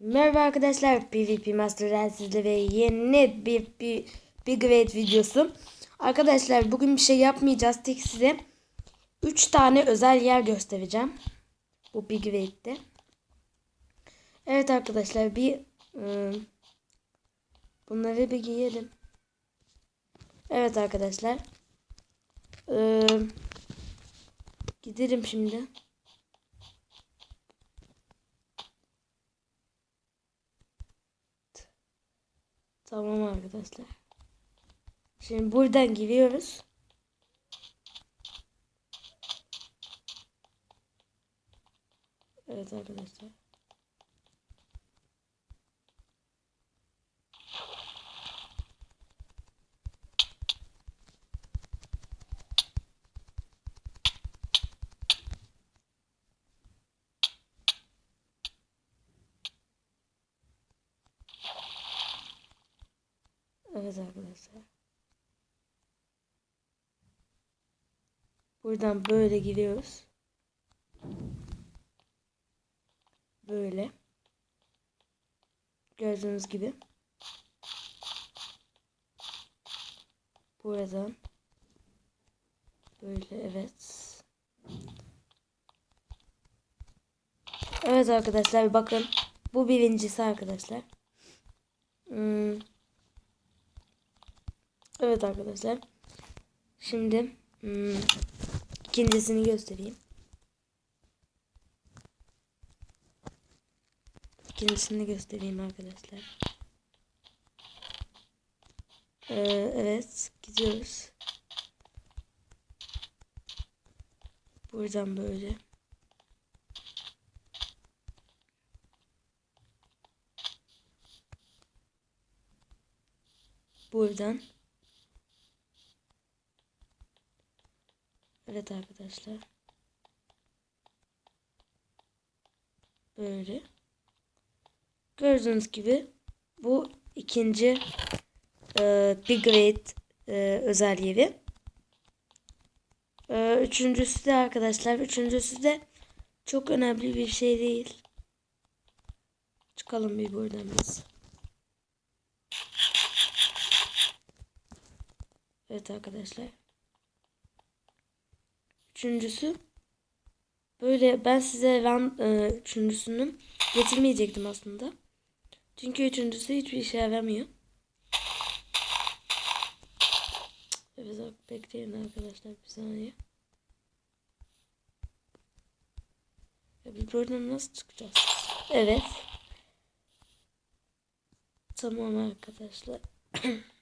Merhaba arkadaşlar PvP Master'dan sizlere yeni bir, bir, bir grade videosu. Arkadaşlar bugün bir şey yapmayacağız. Tek size 3 tane özel yer göstereceğim. Bu bir grade'de. Evet arkadaşlar bir ıı, bunları bir giyelim. Evet arkadaşlar. Iı, gidelim şimdi. Tamam arkadaşlar. Şimdi buradan giriyoruz. Evet arkadaşlar. Evet arkadaşlar. Buradan böyle giriyoruz. Böyle. Gördüğünüz gibi. Buradan. Böyle evet. Evet arkadaşlar bakın. Bu birincisi arkadaşlar. Hmm. Evet arkadaşlar. Şimdi hmm, ikincisini göstereyim. İkincisini göstereyim arkadaşlar. Ee, evet gidiyoruz. Buradan böyle. Buradan. Evet arkadaşlar. Böyle. Gördüğünüz gibi bu ikinci e, Big Grade e, özel yeri. E, üçüncüsü de arkadaşlar. Üçüncüsü de çok önemli bir şey değil. Çıkalım bir buradan biz. Evet arkadaşlar. Üçüncüsü böyle ben size ben e, üçüncüsünü getirmeyecektim aslında. Çünkü üçüncüsü hiçbir işe yaramıyor. Evet bekleyin arkadaşlar bir saniye. Ya biz buradan nasıl çıkacağız? Evet. Tamam arkadaşlar.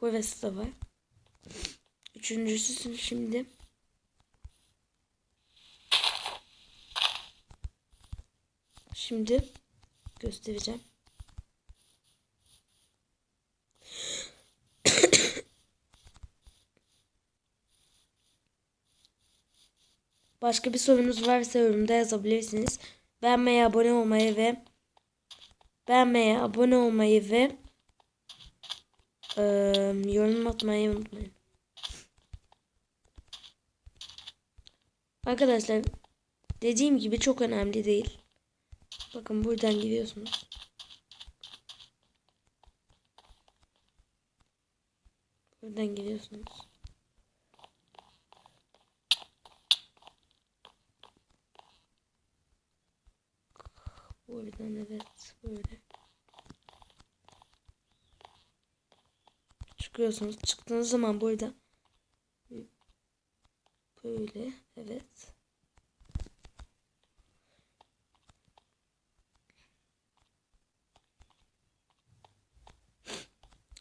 Burası da var. Üçüncüsü şimdi. Şimdi göstereceğim. Başka bir sorunuz varsa yorumda yazabilirsiniz. Beğenmeyi, abone olmayı ve beğenmeyi, abone olmayı ve ee, yorum atmayı unutmayın. Arkadaşlar dediğim gibi çok önemli değil. Bakın buradan giriyorsunuz. Buradan giriyorsunuz. Buradan evet böyle. Çıkıyorsunuz. Çıktığınız zaman burada böyle evet.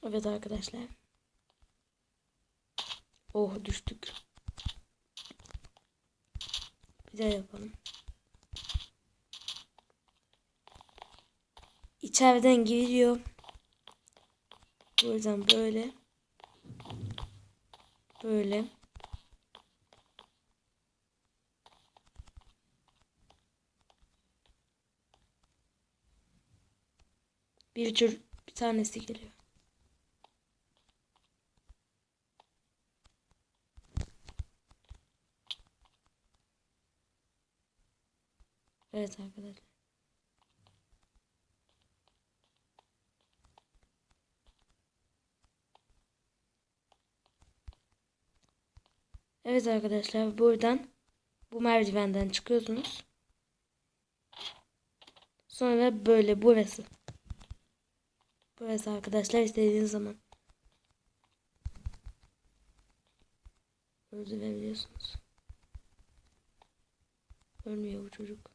Evet arkadaşlar. Oh düştük. Bir daha yapalım. İçeriden giriyor. Buradan böyle. Böyle. Bir tür bir tanesi geliyor. Evet arkadaşlar. Evet arkadaşlar buradan bu merdivenden çıkıyorsunuz. Sonra böyle burası. Burası arkadaşlar istediğiniz zaman öldürebiliyorsunuz. Ölmüyor bu çocuk.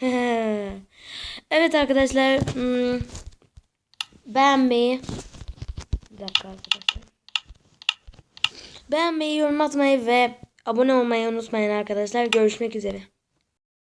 evet arkadaşlar hmm, beğenmeyi. Bir dakika arkadaşlar. Beğenmeyi yorum atmayı ve abone olmayı unutmayın arkadaşlar. Görüşmek üzere